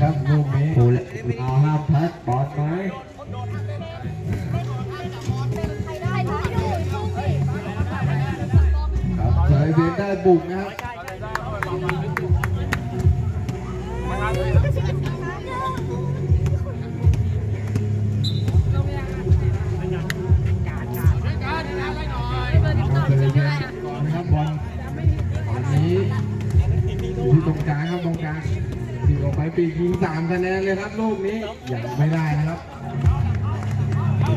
ครับลูกนี้ผู้เอาห้ามพัดบอลไหมครับสายเบียนได้บุก ยิงสามคะแนนเลยครับลูกนี้ยังไม่ได้นะครับ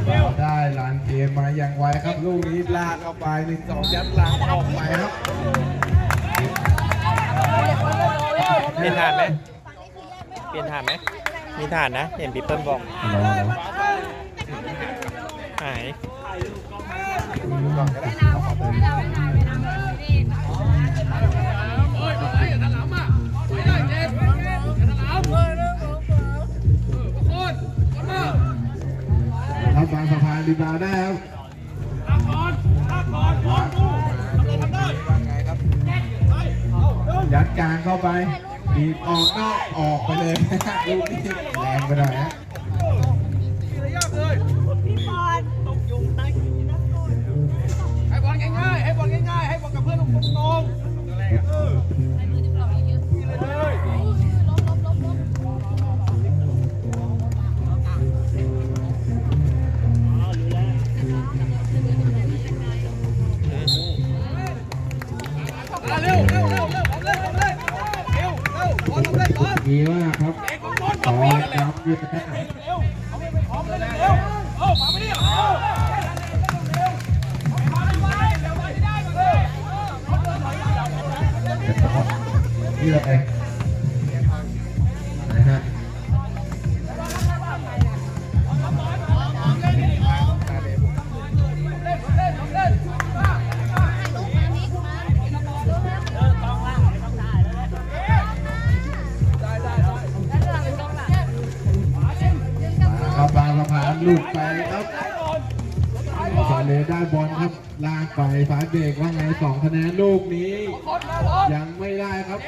เราได้ลานเกมมาอย่างไวครับลูกนี้ลากเข้าไปหนึ่งสองยัดหลังออกไปครับเปลี่ยนฐานไหมเปลี่ยนฐานไหมมีฐานนะ เห็นพี่เปิ้ลบอกรอแล้วหาย ครับบางสะพานรีบาวได้ครับยัดกลางเข้าไปบีบออกนอกออกไปเลยลูกนี้แรงไปหน่อยฮะให้บอลง่ายๆให้บอลง่ายๆให้บอลกับเพื่อนตรง ดีมากครับขอครับยืดกระแทกเร็ไป ได้บอลครับลากไปฟาเบรกว่าไงสองคะแนนลูกนี้ ยังไม่ได้ครับ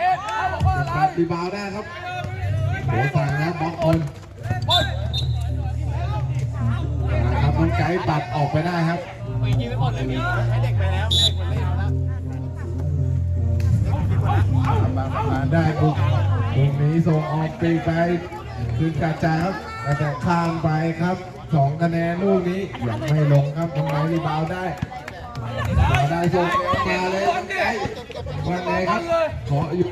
ยังตัดรีบาวได้ครับโหสั่งนะบล็อกคนมาครับน้องไก่ปัดออกไปได้ครับบางสะพาได้บุกตรงนี้ส่งออกปีกไปคืนกระจายครับกระแตข้ามไปครับ สองคะแนนลูกนี้ยังไม่ลงครับทำไมรีบาวได้มาได้ส่งมาเลยวันไหนครับ ขออยู่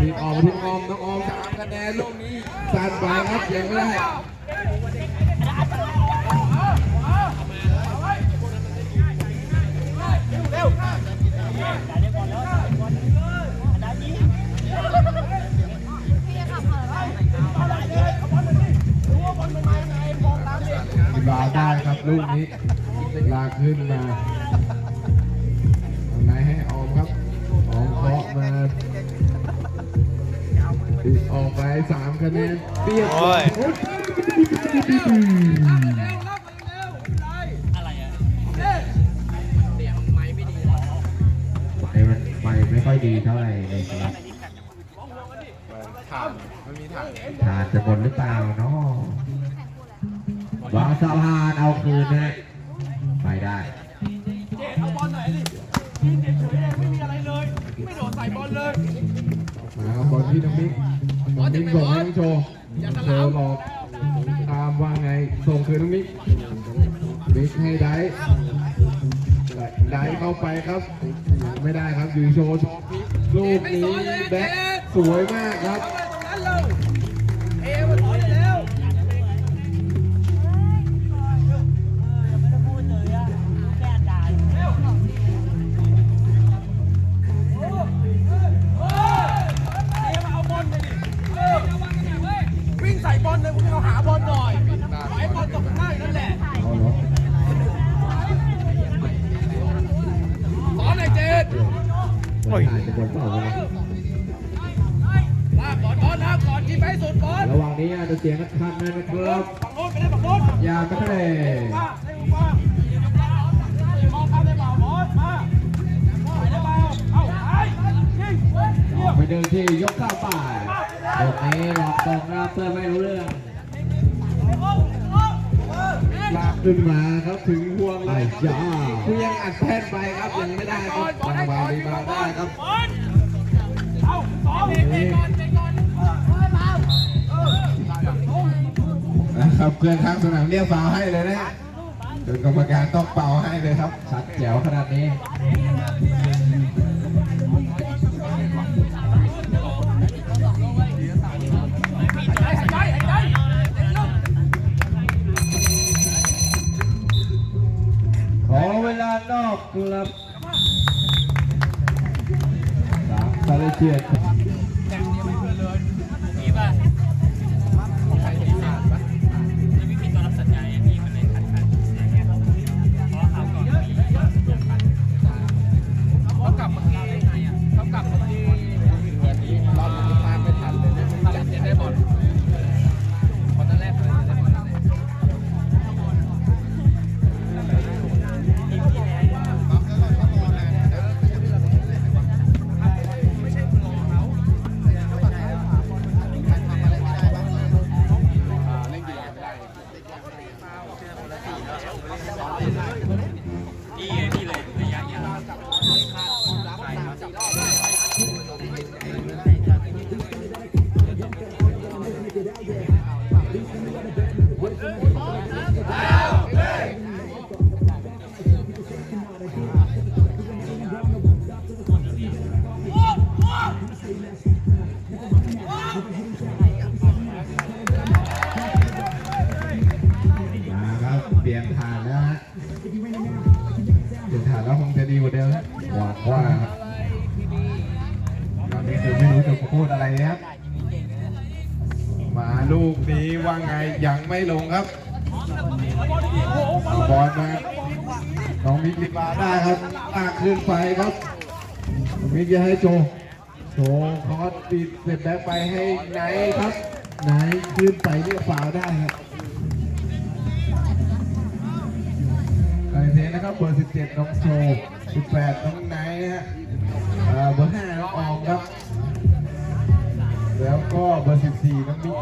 ทีมออมาที่ออมน้องออมสามคะแนนลูกนี้สั่นไปครับยังไม่ได้ ลูกนี้ลากขึ้นมาทำไมให้ออมครับออมเคาะมาติดออกไปสามคะแนนเปรียบโอ้ย ใส่บอลเลยมาครับบอลที่น้องมิกน้องมิกส่งให้น้องโชว์โชว์หลอกตามว่าไง ส่งคืนน้องมิกมิกให้ได้ได้เข้าไปครับ ไม่ได้ครับอยู่โชว์ลูกนี้แบ็คสวยมากครับ เราหาบอลหน่อยไอ้บอลตกข้างนั่นแหละเอาเหรอสอนหน่อยเจดโอ้ยจะบนเปล่าวะลากก่อนบอลลากก่อนกินไปให้สุดบอลระหว่างนี้อาจจะเสียงกันทันนะครับฝั่งโน้นไปได้ฝั่งโน้นยาไม่ได้มามามองข้ามได้เปล่าบอลมาไล่าเอาไปยิงออกไปเดินที่ยกข้าวป่ายตรงนี้หลอกตรงนะเพื่อไม่รู้เรื่อง ลากขึ้นมาครับถึงห่วงเลไอ้ยครับจ้าเพียงอัดแท่นไปครับยังไม่ได้ครับบางบาลีบาได้ครับเอาสองเตะก่อนเตะก่อนเออนะครับเพื่อนทางสนามเรียกฟาวให้เลยนะฮะจนกรรมการต้องเป่าให้เลยครับชัดแจ๋วขนาดนี้ กครับสามตาเลเชียน บอลมาน้องมิกลิบาได้ครับลาขึ้นไปครับมิกจะให้โจโจคอสปิดเสร็จแบ็คไปให้ไนครับไนขึ้นไปเรียกฟาวได้ครับไอเทนนะครับเบอร์17น้องโชว์18น้องไนท์นะฮะเอ่อเบอร์5น้องออมครับ แล้วก็เบอร์14น้องมิก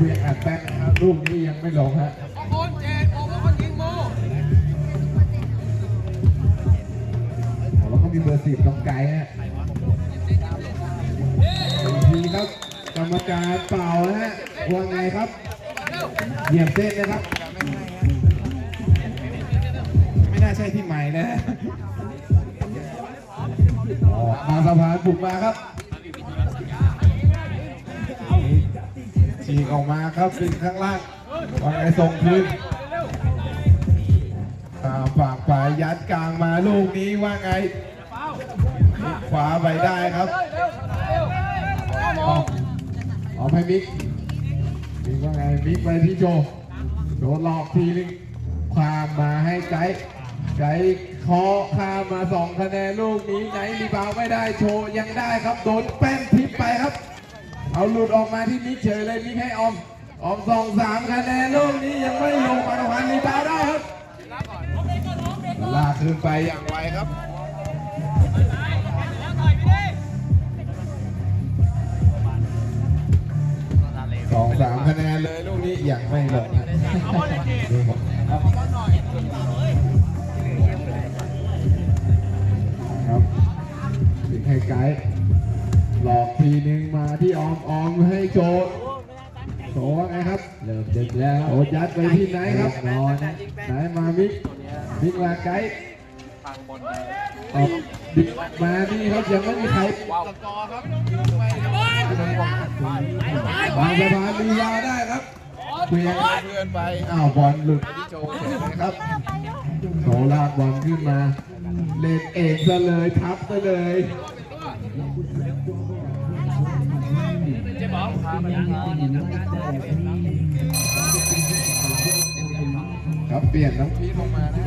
เพียงอัดแป้งนะครับลูกนี้ยังไม่ลงฮะบอลเจ็ดออกมาคนยิงโมแล้วก็มีเบอร์10น้องไก่ฮะทีครับกรรมการเป่าฮะว่าไงครับเหยียบเส้นนะครับ ไม่น่าใช่ที่ใหม่นะฮะออกมาสะพานบุกมาครับ ฉีกออกมาครับเป็นข้างล่างว่าไงส่งคืนอ่าฝากฝ่ายยัดกลางมาลูกนี้ว่าไงขวาไปได้ครับออกให้มิกมิกว่าไงมิกไปที่โจโดนหลอกทีนึงความมาให้ไกด์ไกด์คาะข้ามมาสองคะแนนลูกนี้ไหนรีบาวไม่ได้โชว์ยังได้ครับโดนแป้นทิปไปครับ เอาหลุดออกมาที่มิกเฉยเลยมิกให้ออม ออมสองสามคะแนนลูกนี้ยังไม่ลงมาตะวันรีบาวด์ได้ครับลากขึ้นไปอย่างไวครับสองสามคะแนนเลยลูกนี้ยังไม่ลงครับถึงให้ไกด์ หลอกทีนึงมาที่ออมออมให้โจดโจว่าไงครับเริ่มดึกแล้วโจยัดไปที่ไหนครับนอนนะไหนมามิกมิกมาไกด์ออกดิกมานี่ครับยังไม่มีใครวางสะพานลีลาได้ครับเปลี่ยนเพื่อนไปอ้าวบอลหลุดไปที่โจเฉยครับโจลากบอลขึ้นมา เล่นเองซะเลยทับซะเลย ครับเปลี่ยนน้องพีลงมานะ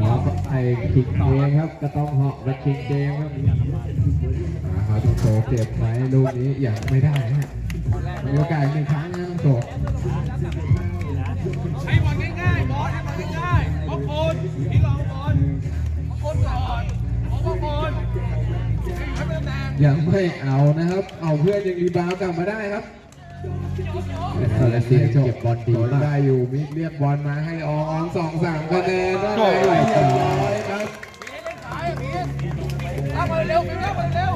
น้องไอ้คิงเองครับก็ต้องเหาะมาคิงเกมครับอ่าต้องโชว์เก็บไว้ลูกนี้อยังไม่ได้ฮะมีโอกาสหนึ่งครั้งนะต้องโช ยังไม่เอานะครับ เอาเพื่อนยังรีบาวด์กลับมาได้ครับคาราเซียเก็บบอลดีโดนมากได้อยู่มิกเรียกบอลมาให้อองอองสองสามคะแนนได้โอ้เรียยบร้อยครับลากมาเร็วลากมาเร็ว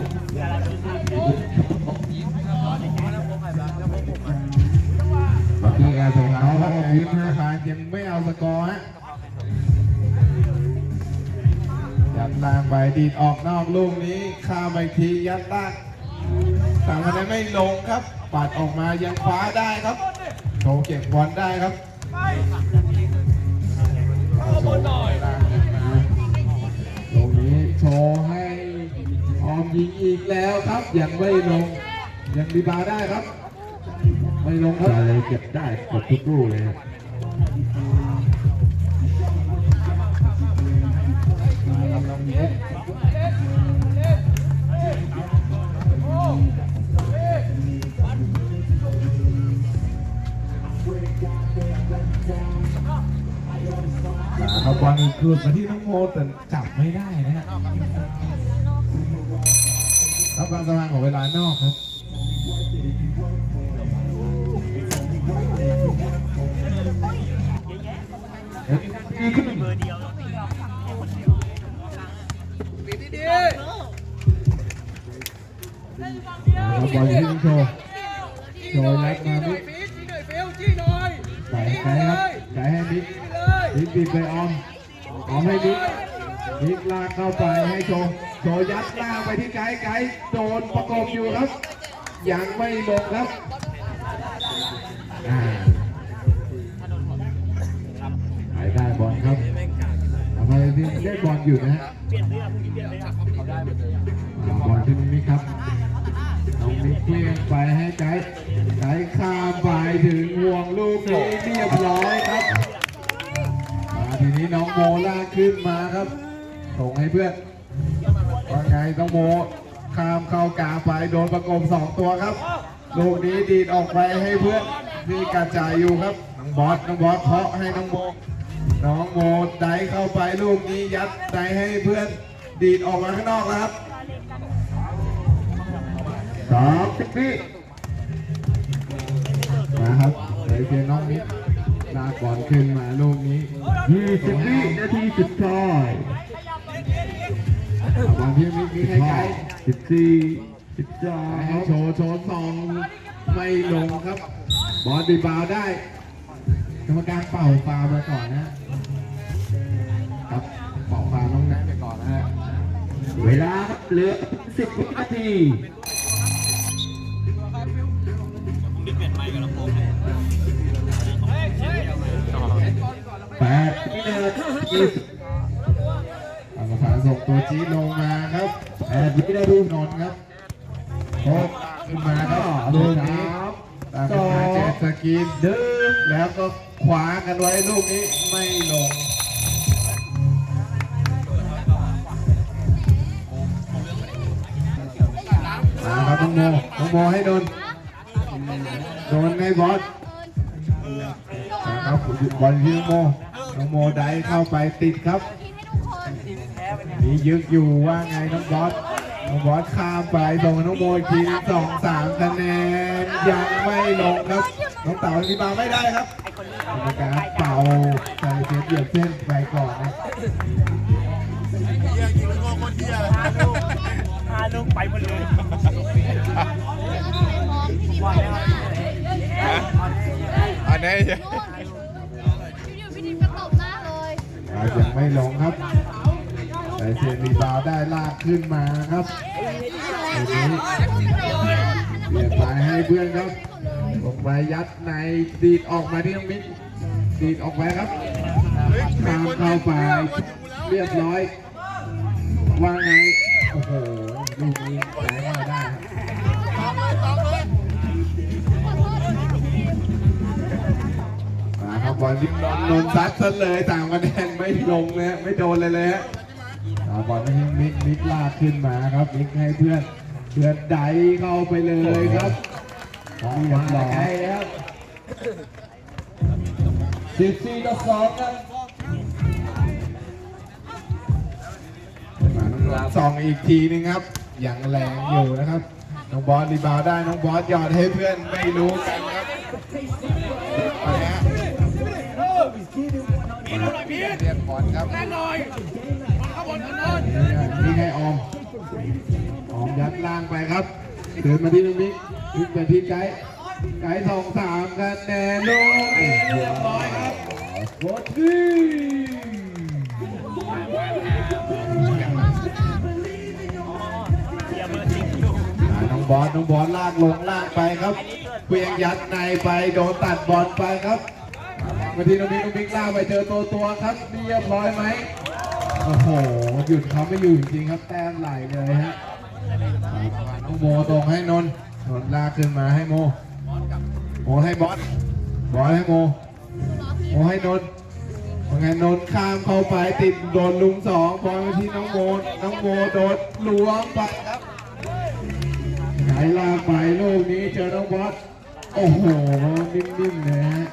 เมื่อกี้แอร์ส่งเอาน้องคเขารับก็ทียิ้มมธนานะคารยังไม่เอาสกอร์ฮะ ยัดล่างไปดีดออกนอกลูกนี้ข้ามไปทียัดล่างสามคะแนนไม่ลงครับปัดออกมายังคว้าได้ครับโชว์เก็บบอลได้ครับโชว์ล่างขึ้นมาลูกนี้โชว์ให้ออมยิงอีกแล้วครับยังไม่ลงยังรีบาได้ครับ ไม่ลงครับคาเลยเก็บได้หมดทุกลูกเลยครับ คืนมาที่น้องโมแต่จับไม่ได้นะฮะรับความสว่างของเวลานอกครับปิดดีเอาบอลอยู่ที่น้องโชว์ๆโชว์ยัดมาจี้หนมิอยฟีดจี้หน่อยฟิวจี้หน่อยใส่ไกลครับใส่ให้มิกจี้ไปเลยมิกติดไปออมออมให้มิกมิกลาก เข้าไปให้โชว์โชยัดล่าไปที่ไกด์ไกด์โดนประกบอยู่ครับ ยังไม่ลงครับหายได้บอลครับทำไมที่ได้บอลอยู่นะฮะบอลที่มิกครับน้องมิกเพียงไปให้ไกด์ไกด์ข้ามไปถึงห่วงลูกนี้เรียบร้อยครับทีนี้น้องโมล่าขึ้นมาครับ ส่งให้เพื่อนว่าไงต้องโมข้ามเข้ากลางไปโดนประกบสองตัวครับ ลูกนี้ดีดออกไปให้เพื่อนที่กระจายอยู่ครับน้องบอสน้องบอสเคาะให้น้องโมน้องโมไดเข้าไปลูกนี้ยัดไดให้เพื่อนดีดออกมาข้างนอกแล้วครับสามสิบวิมาครับเลยเพียงน้องมิกลากบอลขึ้นมาลูกนี้ยี่สิบวินาทีสุดท้าย เอาบอลที่มิกมิกให้ไกลสิบสี่สิบสาให้มโชว์โชว์สองไม่ลงครับ บอลดีบาวได้ กรรมการเป่าฟาวล์ไปก่อนนะครับเป่าฟาวล์น้องนัทไปก่อนนะฮะเวลาครับเหลือสิบวินาทีแปดวินาทีกรรมการ ส่งตัวจีลงมาครับแปดวินาทีนนท์ครับโคตขึ้นมาครับลูกนี้ตามเป็นหาเจสกีนดึงแล้วก็ขวากันไว้ลูกนี้ไม่ลงมาครับน้องโมน้องโมให้โดน โดนในบอสครับบอลยิงโมน้องโมได้เข้าไปติดครับ มียึกอยู่ว่าไงน้องบอสน้องบอสข้ามไปส่งให้น้องโมอีกทีสองสามคะแนนยังไม่ลงครับน้องเต๋าที่มาไม่ได้ครับกรรมการเป่าใส่เซฟเหยียบเส้นไปก่อนนะพาลูกไปหมดเลยอันนี้พี่ดิมก็ตบหน้าเลยอ่ายังไม่ลงครับ ใส่เซฟรีบาวได้ลากขึ้นมาครับนี้เปลี่ยนไปให้เพื่อนครับลงไปยัดในดีดออกมาที่น้องมิกดีดออกไปครับตามเข้าไปเรียบร้อยว่าไงโอ้โหลูกนี้แรงมาได้ครับมาครับบอลที่นนนนท์ซัดซะเลยต่างคะแนนไม่ลงเลยฮะไม่โดนเลยเลยฮะ เอาบอลให้มิกมิกลากขึ้นมาครับมิกให้เพื่อนเพื่อนไดเข้าไปเลยครับเรียบร้อยครับสิบสี่ต่อสองครับมาน้องๆส่องอีกทีนึงครับยังแรงอยู่นะครับน้องบอสรีบาวด์ได้น้องบอสหยอดให้เพื่อนไม่รู้กันครับเอาละฮะเรียกบอลครับแรงหน่อย ให้ออมออมยัดล่างไปครับเดินมาที่ลูกมิกมิกไปที่ไกด์ไกด์สองสามคะแนนลูกนี้เรียบร้อยครับโคตรดีน้องบอสน้องบอสลากลงลากไปครับเพียงยัดในไปโดนตัดบอลไปครับมาที่น้องมิกน้องมิกลากไปเจอตัวตัวครับเรียบร้อยไหม โอ้โหหยุดเขาไม่อยู่จริงครับแต้มไหลเลยฮะน้องโมตรงให้นนนนลากขึ้นมาให้โมโมให้บอสบอสให้โมโมให้นนว่าไงนนข้ามเข้าไปติดโดนลุงสองบอลไปที่น้องโมน้องโมโดดล้วงไปครับไหนลากไปลูกนี้เจอน้องบอสโอ้โหนิ่มๆเลยฮะ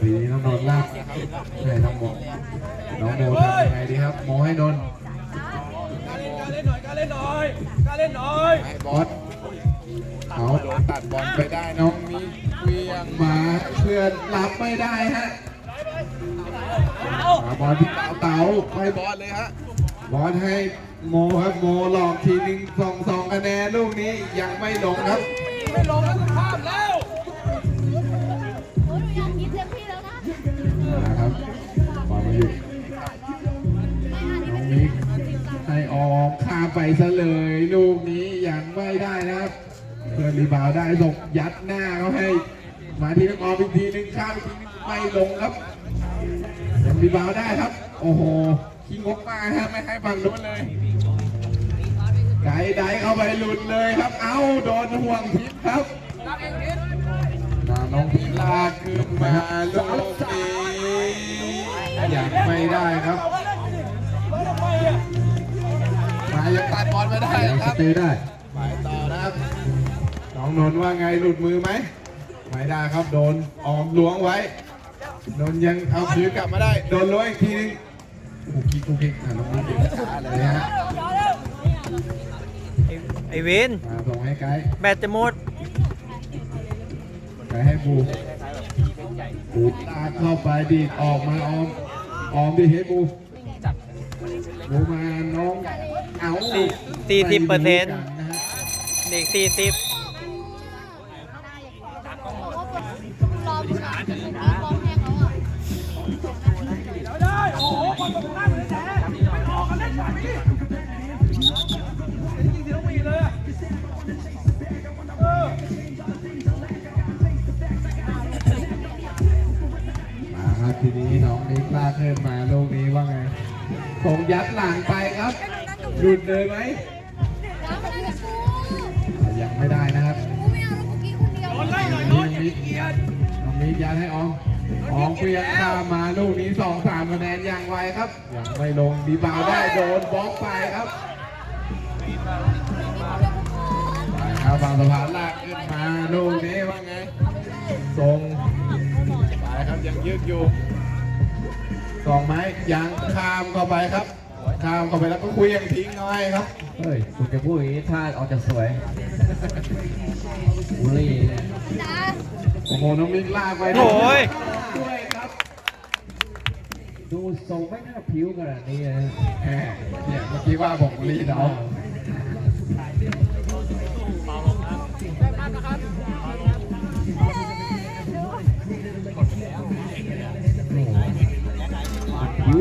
ทีนี้น้องโนนลากให้น้องโมน้องโมทำยังไงดีครับโมให้นนการเล่นการเล่นหน่อยการเล่นหน่อยการเล่นหน่อยให้บอสเขาโดนตัดบอลไปได้น้องมีเวียงมาเพื่อนรับไม่ได้ฮะมาบอลที่เต๋าเต๋าให้บอสเลยฮะบอสให้โมครับโมหลอกทีหนึ่งสองสองคะแนนลูกนี้ยังไม่ลงครับไม่ลงแล้วข้ามแล้ว ไปซะเลยลูกนี้ยังไม่ได้นะครับเพื่อนรีบาวได้ส่งยัดหน้าเขาให้ มาที่น้องออมอีกทีหนึงข้ามทีหนึงไม่ลงครับยังรีบาวได้ครับ โอ้โหขี้งกมากครับไม่ให้ฝั่งนู้นเลยไก่ไดเข้าไปหลุดเลยครับ เอ้าโดนห่วงทิพย์ครับน้องพิลากขึ้นมาลูกนี้ยังไม่ได้ครับ ดบอลไม่ได้ยังคสรับเตย์ได้ไปต่อนะครับน้องนนท์ว่าไงหลุดมือไหมไม่ได้ครับโดนออมล้วงไว้โดนยังเอาคืนกลับมาได้ โดนล้วงอีกทีนึงโอ้โหกิ๊กกุ๊กกิ๊กอะน้องนนท์เก่งช้าเลยฮะไอ้ไอเวินมาส่งให้ไกด์แบตจะหมดไกด์ให้บูบูลากเข้าไปดีดออกมาออมออมดีเฮด บูบูมาน้องเอาสี่สี่สิบเปอร์เซ็นต์ไม่กัะฮะเด็กสี่สิบรอผู้ชายจะเป็นมองแห้งแล้วอะได้โอ้โหคนตรงข้ามเลยแจ๊ไม่ออกกันเล่นแบบนี้ยิงสิต้องมีเลยอะเออมาครับทีนี้น้องนิกลากขึ้นมาลูกนี้ว่าไง ส่งยัดหลังไปครับหยุดเลยไหมน้ำมันจะกูอะยังไม่ได้นะครับกูไม่เอาแล้วกูกินคนเดียวโดนไล่หน่อยโดนอย่าขี้เกียจน้องนิกยัดให้ออมออมเพียงข้ามมาลูกนี้สองสามคะแนนอย่างไวครับยังไม่ลงดีบาวได้โดนบล็อกไปครับไปครับบางสะพานลากขึ้นมาลูกนี้ว่าไงส่งไปครับยังยืดอยู่ สองไม้ยังข้ามเข้าไปครับข้ามเข้าไปแล้วก็คุยยังทิ้งเอาให้ครับ เฮ้ยคุณจะพูดอย่างนี้ท่าออกจะสวยบุรีเนี่ยจ้าโอ้โหน้องมิกลากไปโอ้ย ด้วยครับ ดูทรงไม่น่าผิวขนาดนี้นะ แหมเนี่ยเมื่อกี้ว่าบอกลีน้องผิว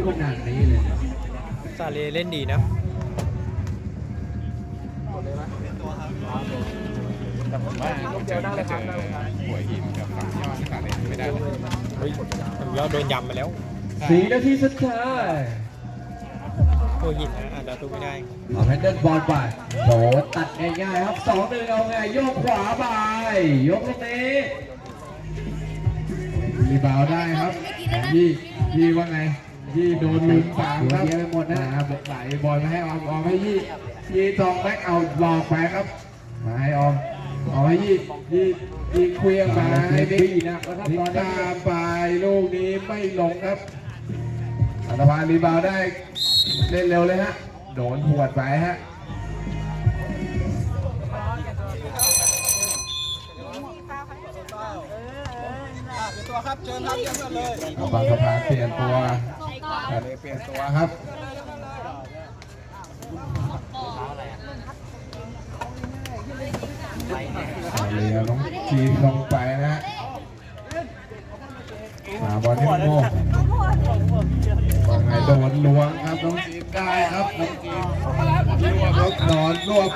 ขนาดนี้เลยซาเลเล่นดีนะเฮ้ยผมยอดโดนยำไปแล้วสี่นาทีสุดท้ายโอ้หินนะอาจจะตู้ไม่ได้เอาแฮนเดิลบอลไปโดดตัดง่ายๆครับสองหนึ่งเอาไงโยกขวาไปยกตรงนี้รีบาวได้ครับยี่ยี่ว่าไง ยี่โดนลุมสามครับเยอะไปหมดนะมาไหลบอลมาให้ออมออมให้ยี่ยี่จองแบ็คเอาหลอกไปครับ มาให้ออมออมให้ยี่ยี่ยี่เคลียงมาให้บิ๊กบีนะครับบิ๊กตอนนี้ตามไปลูกนี้ไม่ลงครับอัตภานรีบาวด์ได้เล่นเร็วเลยฮะโดนหวดไปฮะตัวครับเชิญครับเชิญกันเลยเอาบางสะพานเปลี่ยนตัว ทะเลเปลี่ยนตัวครับเรียน้องจีนลงไปนะฮะมาบอลที่โม่ว่าไงโดนล้วงครับน้องจีนได้ครับน้องจีนรวบรับนอนรวบ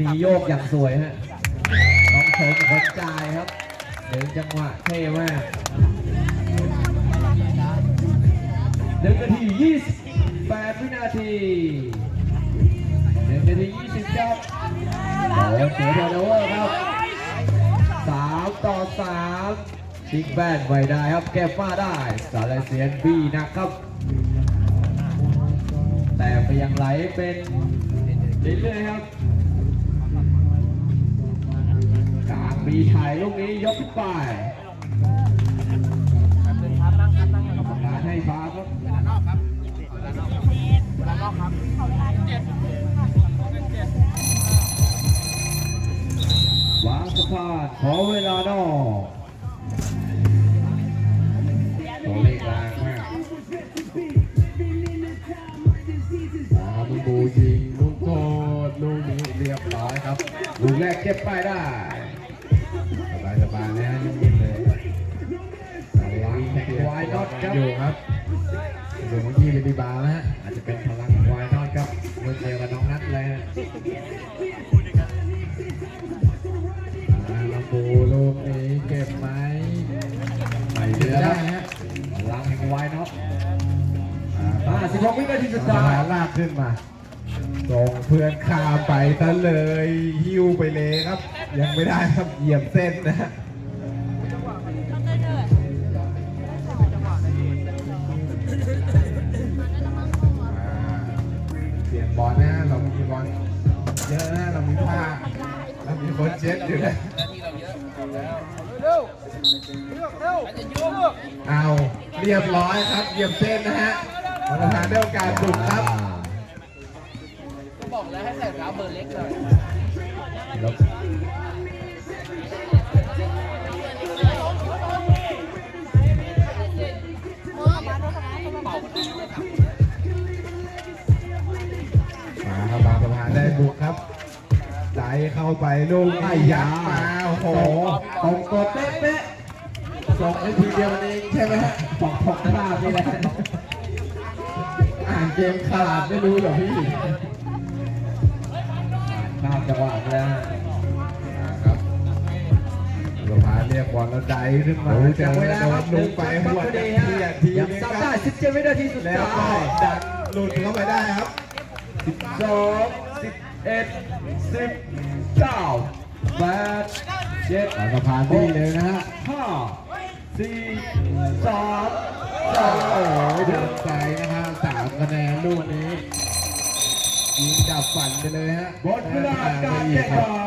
นี้โยกอย่างสวยฮะน้องชมคนจ่ายครับเดึงจังหวะเท่มากหนึ่งนาทียี่สิบแปดวินาทีหนึ่งนาทียี่สิบครับโอ้เสียเทอร์โนเวอร์ครับสามต่อสามชิงแบนไว้ได้ครับ แก็บมาได้สาเลเซียนบีนักครับ แต่ไปยังไหลเป็นเรื่อยๆครับ มีถ่ายลูกนี้ยกขึ้นไปกรรมการให้ฟาวครับวางสะพานขอเวลานอกตัวเลขแรงมากมาบุบูยิงลูกโทษลูกนี้เรียบร้อยครับลูกแรกเก็บไปได้ อตอยู่ครับเดี๋ยวเมื่อกี้เป็นดีบาร์นะฮะอาจจะเป็นพลังวายนอนครับเมื่อเจอกับน้องนัทเลยฮะอ่าลำพูลูกนี้เก็บไหมไม่เหลือได้ฮะพลังแห่งวายน็อตอ่าอ่า16วินาทีสุดสาท้ายลากขึ้นมาส่งเพื่อนข้ามไปซะเลย หิ้วไปเลยครับ ยังไม่ได้ครับเหยียบเส้นนะ มีคนเช็ดอยู่นะเลือกเอาเรียบร้อยครับเยี่ยบเส้นนะฮะประธานได้โอกาสบุกครับบอกแล้วให้ใส่รองเท้าเบอร์เล็กเลยแล้วมาครับบางสะพานได้บุกครับ ไหลเข้าไปลูกไอ้ยักษ์มาโอ้โหตรงตัวเป๊ะๆส่งในทีเดียวเองใช่ไหมฮะปอกปอกหน้านี่แหละอ่านเกมขาดไม่รู้เหรอพี่ข้ามจังหวะไปแล้วอ่าครับสะพานเรียกบอลแล้วไดขึ้นมาโอ้เจจัองไว้โดแล้วครันบลงไปหัวพเทีอดียฮะทียังนึงซับคได้รับ17วินาทีสุดแล้วท้าก็ยดันหลุดเข้าไปได้ครับสองสิบเอ็ด สิบเก้าแปดเจ็ดบางสะพานดีเลยนะฮะห้าสี่สามสองโอ้โหโดนใจนะครับสามคะแนนลูกนี้ยิงดับฝันไปเลยฮะหมดเวลาการแข่งขัน